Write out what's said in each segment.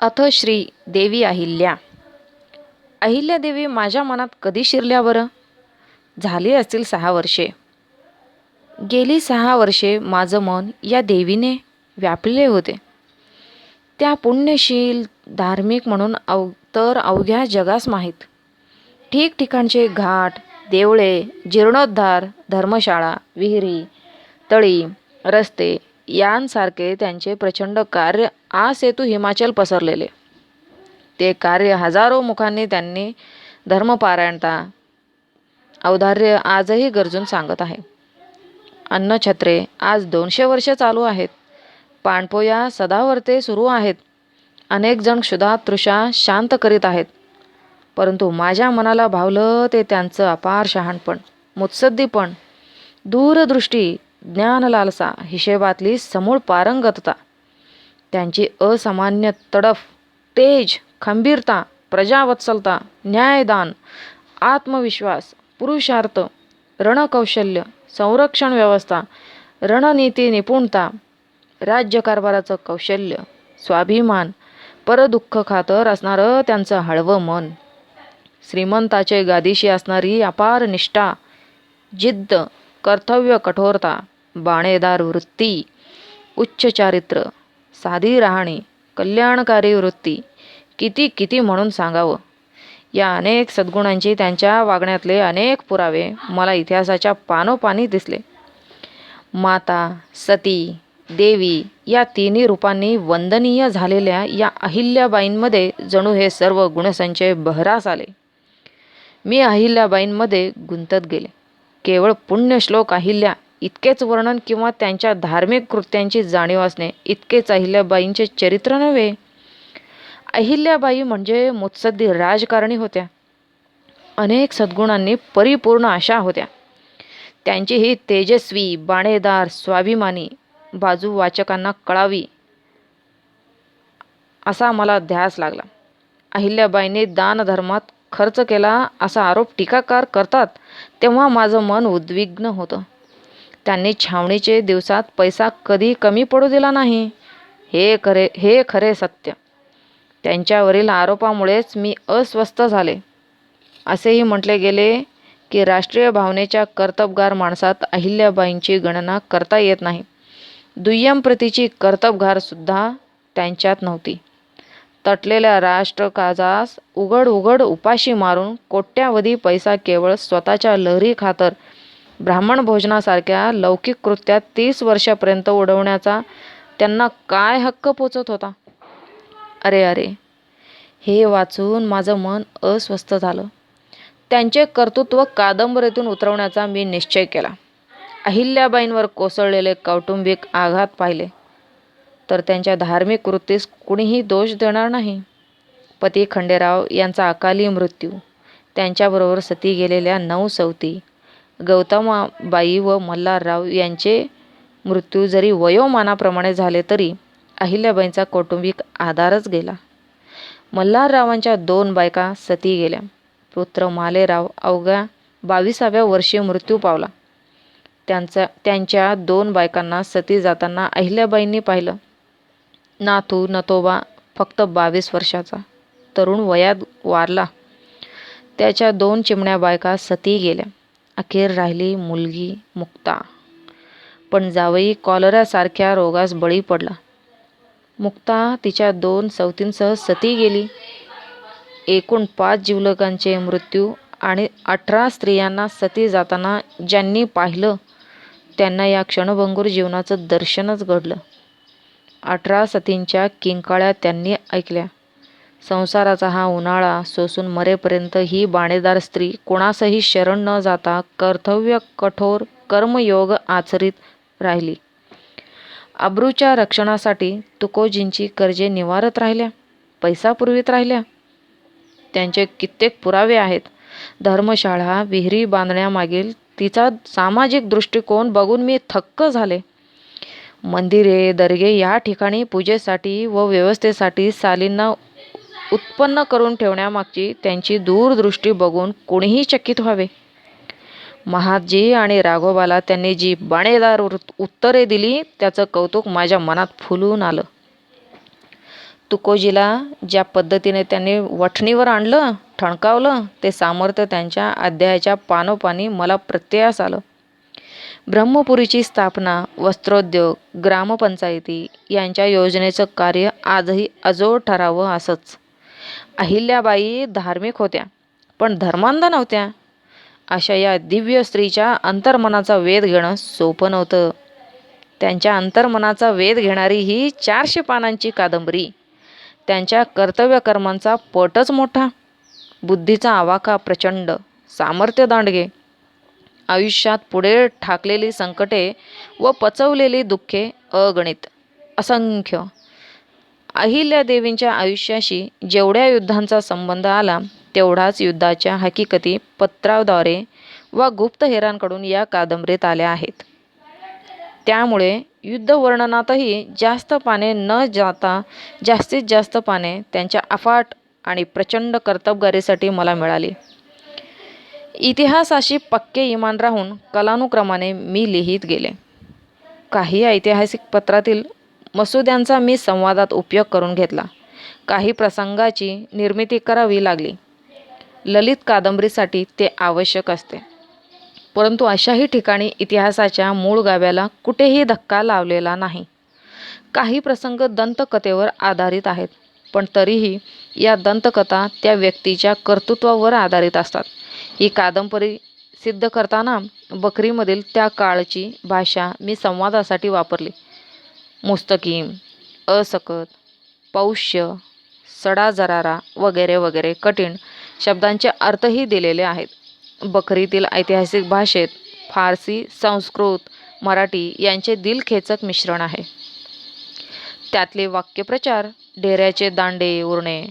अथ श्री देवी अहिल्या. अहिल्यादेवी माझ्या मनात कधी शिरल्या बरं? झाली असतील सहा वर्षे. गेली सहा वर्षे माझं मन या देवीने व्यापले होते. त्या पुण्यशील धार्मिक म्हणून अव तर अवघ्या जगास माहीत. ठिकठिकाणचे घाट देवळे जीर्णोद्धार धर्मशाळा विहिरी तळी रस्ते यांसारखे त्यांचे प्रचंड कार्य आ सेतू हिमाचल पसरलेले. ते कार्य हजारो मुखांनी त्यांनी धर्मपारायणता औदार्य आजही गरजून सांगत आहे. अन्नछत्रे आज दोनशे वर्ष चालू आहेत. पाणपोया सदावर्ते सुरू आहेत. अनेक जण क्षुधा तृषा शांत करीत आहेत. परंतु माझ्या मनाला भावलं ते त्यांचं अपार शहाणपण मुत्सद्दीपण दूरदृष्टी ज्ञानलालसा हिशेबातली समूळ पारंगतता. त्यांची असामान्य तडफ तेज खंबीरता प्रजावत्सलता न्यायदान आत्मविश्वास पुरुषार्थ रणकौशल्य संरक्षण व्यवस्था रणनीती निपुणता राज्यकारभाराचं कौशल्य स्वाभिमान परदुःख खातर असणारं त्यांचं हळवं मन श्रीमंताचे गादीशी असणारी अपार निष्ठा जिद्द कर्तव्य कठोरता बाणेदार वृत्ती उच्च चारित्र्य साधी राहणी कल्याणकारी वृत्ती किती किती म्हणून सांगावं? या अनेक सद्गुणांची त्यांच्या वागण्यातले अनेक पुरावे मला इतिहासाच्या पानोपानी दिसले. माता सती देवी या तिन्ही रूपांनी वंदनीय झालेल्या या अहिल्याबाईंमध्ये जणू हे सर्व गुणसंचय बहरास आले. मी अहिल्याबाईंमध्ये गुंतत गेले. केवळ पुण्यश्लोक अहिल्या इतकेच वर्णन किंवा त्यांच्या धार्मिक कृत्यांची जाणीव असणे इतकेच अहिल्याबाईंचे चरित्र नव्हे. अहिल्याबाई म्हणजे मुत्सद्दी राजकारणी होत्या. अनेक सद्गुणांनी परिपूर्ण अशा होत्या. त्यांची ही तेजस्वी बाणेदार स्वाभिमानी बाजू वाचकांना कळावी असा मला ध्यास लागला. अहिल्याबाईंनी दानधर्मात खर्च केला असा आरोप टीकाकार करतात तेव्हा माझं मन उद्विग्न होतं. त्यांनी छावणीचे दिवसात पैसा कधी कमी पडू दिला नाही. हे खरे हे खरे सत्य. त्यांच्यावरील आरोपामुळेच मी अस्वस्थ झाले. असेही म्हटले गेले की राष्ट्रीय भावनेच्या कर्तबगार माणसात अहिल्याबाईंची गणना करता येत नाही. दुय्यम प्रतीची कर्तबगारसुद्धा त्यांच्यात नव्हती. तटलेल्या राष्ट्रकाजास उघड उघड उपाशी मारून कोट्यावधी पैसा केवळ स्वतःच्या लहरी खातर ब्राह्मण भोजनासारख्या लौकिक कृत्यात तीस वर्षापर्यंत उडवण्याचा त्यांना काय हक्क पोचत होता? अरे अरे हे वाचून माझं मन अस्वस्थ झालं. त्यांचे कर्तृत्व कादंबरीतून उतरवण्याचा मी निश्चय केला. अहिल्याबाईंवर कोसळलेले कौटुंबिक आघात पाहिले. तर त्यांच्या धार्मिक वृत्तीस कुणीही दोष देणार नाही. पती खंडेराव यांचा अकाली मृत्यू त्यांच्याबरोबर सती गेलेल्या नऊ सवती गौतमाबाई व मल्हारराव यांचे मृत्यू जरी वयोमानाप्रमाणे झाले तरी अहिल्याबाईंचा कौटुंबिक आधारच गेला. मल्हाररावांच्या दोन बायका सती गेल्या. पुत्र मालेराव अवघ्या बावीसाव्या वर्षी मृत्यू पावला. त्यांचा त्यांच्या दोन बायकांना सती जाताना अहिल्याबाईंनी पाहिलं. नातू नतोबा फक्त बावीस वर्षाचा. तरुण वयात वारला. त्याच्या दोन चिमण्या बायका सती गेल्या. अखेर राहिली मुलगी मुक्ता. पण जावई कॉलरासारख्या रोगास बळी पडला. मुक्ता तिच्या दोन सवतींसह सती गेली. एकूण पाच जीवलकांचे मृत्यू आणि अठरा स्त्रियांना सती जाताना ज्यांनी पाहिलं त्यांना या क्षणभंगूर जीवनाचं दर्शनच घडलं. अठरा सतींच्या किंकाळ्या त्यांनी ऐकल्या. संसाराचा हा उन्हाळा सोसून मरेपर्यंत ही बाणेदार स्त्री कोणासही शरण न जाता कर्तव्य कठोर कर्मयोग आचरीत राहिली. अब्रूच्या रक्षणासाठी तुकोजींची कर्जे निवारत राहिल्या पैसा पुरवीत राहिल्या. त्यांचे कित्येक पुरावे आहेत. धर्मशाळा विहिरी बांधण्यामागील तिचा सामाजिक दृष्टिकोन बघून मी थक्क झाले. मंदिरे दर्गे या ठिकाणी पूजेसाठी व व्यवस्थेसाठी सालींना उत्पन्न करून ठेवण्यामागची त्यांची दूरदृष्टी बघून कोणीही चकित व्हावे. महाजी आणि राघोबाला त्यांनी जी बाणेदार उत्तरे दिली त्याचं कौतुक माझ्या मनात फुलून आलं. तुकोजीला ज्या पद्धतीने त्यांनी वठणीवर आणलं ठणकावलं ते सामर्थ्य त्यांच्या अध्यायाच्या पानोपानी मला प्रत्ययास आलं. ब्रह्मपुरीची स्थापना वस्त्रोद्योग ग्रामपंचायती यांच्या योजनेचं कार्य आजही अजोड ठरावं असंच. अहिल्याबाई धार्मिक होत्या पण धर्मांध नव्हत्या. अशा या दिव्य स्त्रीच्या अंतर्मनाचा वेध घेणं सोपं नव्हतं. त्यांच्या अंतर्मनाचा वेध घेणारी ही चारशे पानांची कादंबरी. त्यांच्या कर्तव्यकर्मांचा पटच मोठा. बुद्धीचा आवाका प्रचंड. सामर्थ्य दांडगे. आयुष्यात पुढे ठाकलेली संकटे व पचवलेली दुःखे अगणित. असंख्य. अहिल्यादेवींच्या आयुष्याशी जेवढ्या युद्धांचा संबंध आला तेवढाच युद्धाच्या हकीकती पत्राद्वारे व गुप्तहेरांकडून या कादंबरीत आल्या आहेत. त्यामुळे युद्धवर्णनातही जास्त पाने न जाता जास्तीत जास्त पाने त्यांच्या अफाट आणि प्रचंड कर्तबगारीसाठी मला मिळाली. इतिहासाशी पक्के इमान राहून कलानुक्रमाने मी लिहित गेले. काही ऐतिहासिक पत्रातील मसुद्यांचा मी संवादात उपयोग करून घेतला. काही प्रसंगाची निर्मिती करावी लागली. ललित कादंबरीसाठी ते आवश्यक असते. परंतु अशाही ठिकाणी इतिहासाच्या मूळ गाव्याला कुठेही धक्का लावलेला नाही. काही प्रसंग दंतकथेवर आधारित आहेत पण तरीही या दंतकथा त्या व्यक्तीच्या कर्तृत्वावर आधारित असतात. ही कादंबरी सिद्ध करताना बकरीमधील त्या काळची भाषा मी संवादासाठी वापरली. मुस्तकीम असकत पौष्य सडा जरारा वगैरे वगैरे कठीण शब्दांचे अर्थही दिलेले आहेत. बकरीतील ऐतिहासिक भाषेत फारसी संस्कृत मराठी यांचे दिलखेचक मिश्रण आहे. त्यातले वाक्यप्रचार डेऱ्याचे दांडे उरणे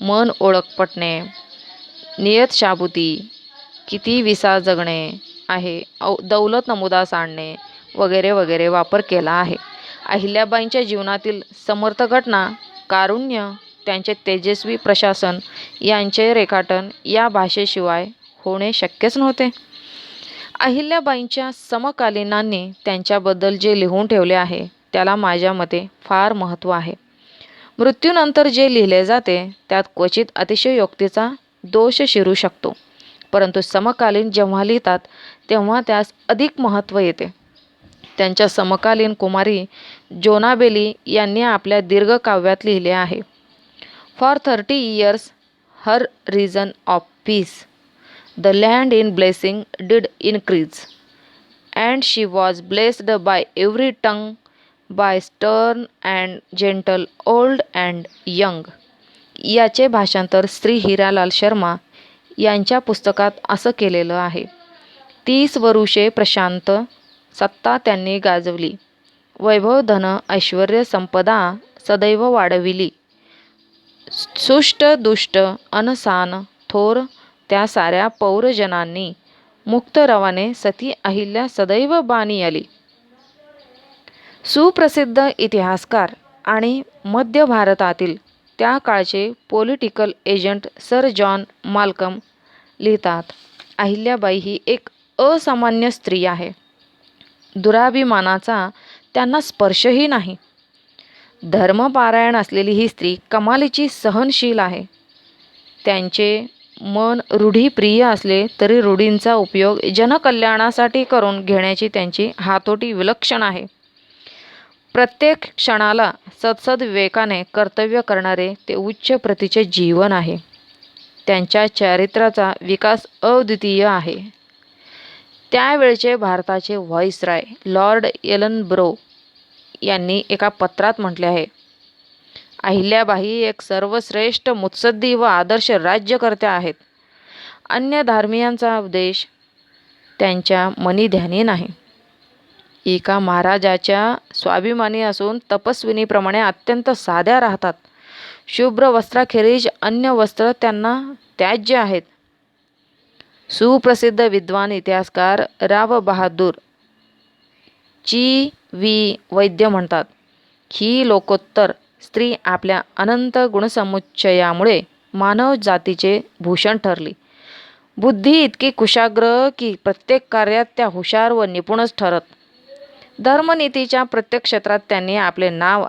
मन ओळख पटणे नियत शाबुती किती विसा जगणे आहे औ दौलत नमुदा सांडणे वगैरे वगैरे वापर केला आहे. अहिल्याबाईंच्या जीवनातील समर्थ घटना कारुण्य त्यांचे तेजस्वी प्रशासन यांचे रेखाटन या भाषेशिवाय होणे शक्यच नव्हते. अहिल्याबाईंच्या समकालीनांनी त्यांच्याबद्दल जे लिहून ठेवले आहे त्याला माझ्या मते फार महत्त्व आहे. मृत्यूनंतर जे लिहिले जाते त्यात क्वचित अतिशयोक्तीचा दोष शिरू शकतो. परंतु समकालीन जेव्हा लिहितात तेव्हा त्यास अधिक महत्त्व येते. त्यांच्या समकालीन कुमारी जोनाबेली यांनी आपल्या दीर्घकाव्यात लिहिले आहे. For thirty years her reason of peace the land in blessing did increase and she was blessed by every tongue by stern and gentle old and young याचे भाषांतर श्री हिरालाल शर्मा यांच्या पुस्तकात असं केलेलं आहे. तीस वरुषे प्रशांत सत्ता त्यांनी गाजवली. वैभव धन ऐश्वर संपदा सदैव वाढविली. सुष्ट दुष्ट अनसान थोर त्या साऱ्या पौरजनांनी मुक्त रवाने सती अहिल्या सदैव बाणी आली. सुप्रसिद्ध इतिहासकार आणि मध्य भारतातील त्या काळचे political agent sir John Malcolm Ahilyabai Ahilyabai ही एक असामान्य स्त्री आहे. दुराभिमानाचा त्यांना स्पर्शही नाही. धर्मपारायण असलेली ही स्त्री कमालीची सहनशील आहे. त्यांचे मन रूढीप्रिय असले तरी रूढींचा उपयोग जनकल्याणासाठी करून घेण्याची त्यांची हातोटी विलक्षण आहे. प्रत्येक क्षणाला सदसद विवेकाने कर्तव्य करणारे ते उच्च प्रतीचे जीवन आहे. त्यांच्या चारित्र्याचा विकास अद्वितीय आहे. त्यावेळचे भारताचे व्हॉइसराय लॉर्ड एलनब्रो यांनी एका पत्रात म्हटले आहे. अहिल्याबाई एक सर्वश्रेष्ठ मुत्सद्दी व आदर्श राज्यकर्त्या आहेत. अन्य धार्मियांचा उपदेश त्यांच्या मनीध्यानी नाही. एका महाराजाच्या स्वाभिमानी असून तपस्विनीप्रमाणे अत्यंत साध्या राहतात. शुभ्र वस्त्राखेरीज अन्य वस्त्र त्यांना त्याज्य आहेत. सुप्रसिद्ध विद्वान इतिहासकार राव बहादूर ची वी वैद्य म्हणतात ही लोकोत्तर स्त्री आपल्या अनंत गुणसमुच्चयामुळे मानव जातीचे भूषण ठरली. बुद्धी इतकी कुशाग्र की प्रत्येक कार्यात त्या हुशार व निपुणच ठरत. धर्मनीतीच्या प्रत्येक क्षेत्रात त्यांनी आपले नाव